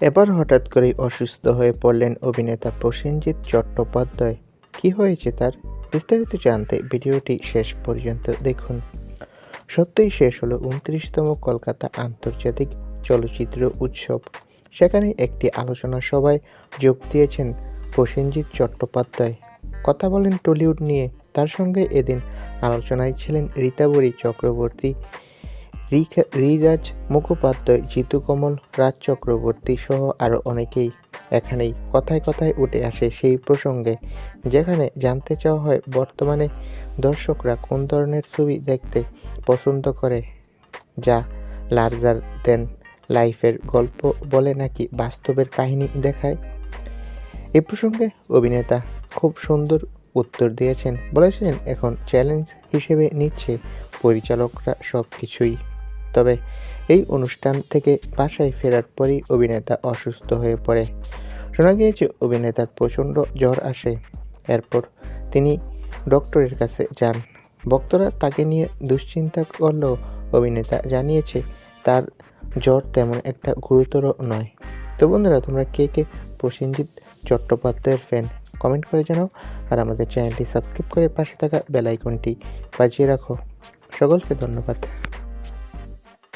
এবার হঠাৎ করেই অসুস্থ হয়ে পড়লেন অভিনেতা প্রসেনজিৎ চট্টোপাধ্যায়। কি হয়েছে তার? বিস্তারিত জানতে ভিডিওটি শেষ পর্যন্ত দেখুন। সত্যিই শেষ হলো উনত্রিশতম কলকাতা আন্তর্জাতিক চলচ্চিত্র উৎসব। সেখানে একটি আলোচনা সভায় যোগ দিয়েছেন প্রসেনজিৎ চট্টোপাধ্যায়। কথা বলেন টলিউড নিয়ে। তার সঙ্গে এদিন আলোচনায় ছিলেন রীতাবরী চক্রবর্তী রিরাজ মুখোপাধ্যায়, জিতু কমল, রাজ চক্রবর্তী সহ আরও অনেকেই এখানেই কথায় কথায় উঠে আসে সেই প্রসঙ্গে, যেখানে জানতে চাওয়া হয় বর্তমানে দর্শকরা কোন ধরনের ছবি দেখতে পছন্দ করে, যা লার্জার দেন লাইফের গল্প বলে নাকি বাস্তবের কাহিনী দেখায়? এ প্রসঙ্গে অভিনেতা খুব সুন্দর উত্তর দিয়েছেন, বলেছেন এখন চ্যালেঞ্জ হিসেবে নিচ্ছে পরিচালকরা সব কিছুই তবে এই অনুষ্ঠান থেকে বাসায় ফেরার পরই অভিনেতা অসুস্থ হয়ে পড়ে। শোনা গিয়েছে অভিনেতার প্রচণ্ড জ্বর আসে। এরপর তিনি ডক্টরের কাছে যান। ভক্তরা তাকে নিয়ে দুশ্চিন্তা করলেও অভিনেতা জানিয়েছে, তার জ্বর তেমন একটা গুরুতর নয়। তো বন্ধুরা, তোমরা কে কে প্রসেনজিৎ চট্টোপাধ্যায়ের ফ্যান কমেন্ট করে জানাও। আর আমাদের চ্যানেলটি সাবস্ক্রাইব করে পাশে থাকা বেল আইকনটি বাজিয়ে রাখো। সকলকে ধন্যবাদ।